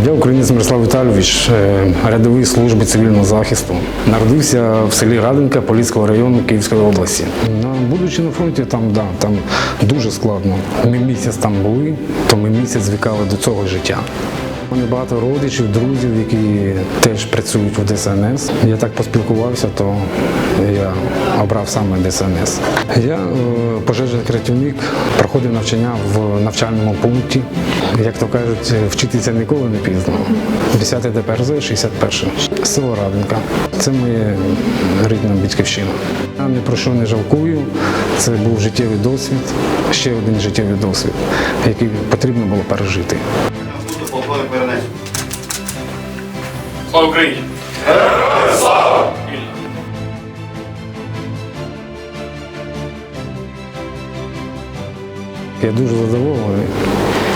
Я українець Мирослав Віталійович, е, рядовий служби цивільного захисту. Народився в селі Раденка Поліського району Київської області. На, будучи на фронті, там, да, там дуже складно. Ми місяць там були, то ми місяць звикали до цього життя. У мене багато родичів, друзів, які теж працюють в ДСНС. Я так поспілкувався, то я обрав саме ДСНС. Я е, пожежний рятівник, проходив навчання в навчальному пункті. Як то кажуть, вчитися ніколи не пізно. 10 ДПРЗ, 61 село Раденка. Це моє рідна батьківщина. Я ні про що не жалкую. Це був життєвий досвід, ще один життєвий досвід, який потрібно було пережити. Полковник. Слава Україні! Я дуже задоволений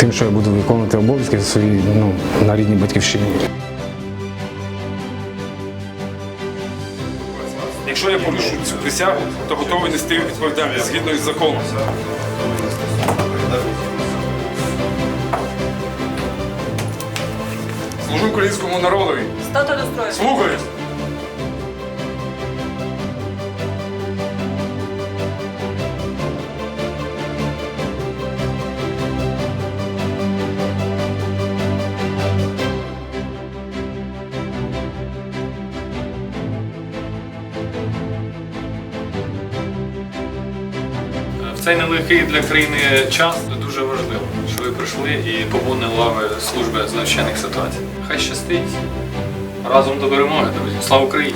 тим, що я буду виконувати обов'язки свої ну, на рідній батьківщині. Якщо я порушу цю присягу, то готовий нести відповідальність згідно із законом. Служу українському народові. Стати до строю. Слухаюсь! Цей нелегкий для країни час дуже важливо, що ви прийшли і поповнили лави служби з надзвичайних ситуацій. Хай щастить. Разом до перемоги, друзі. Слава Україні!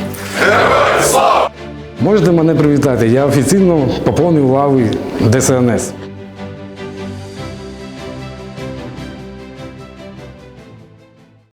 Можете мене привітати. Я офіційно поповнив лави ДСНС.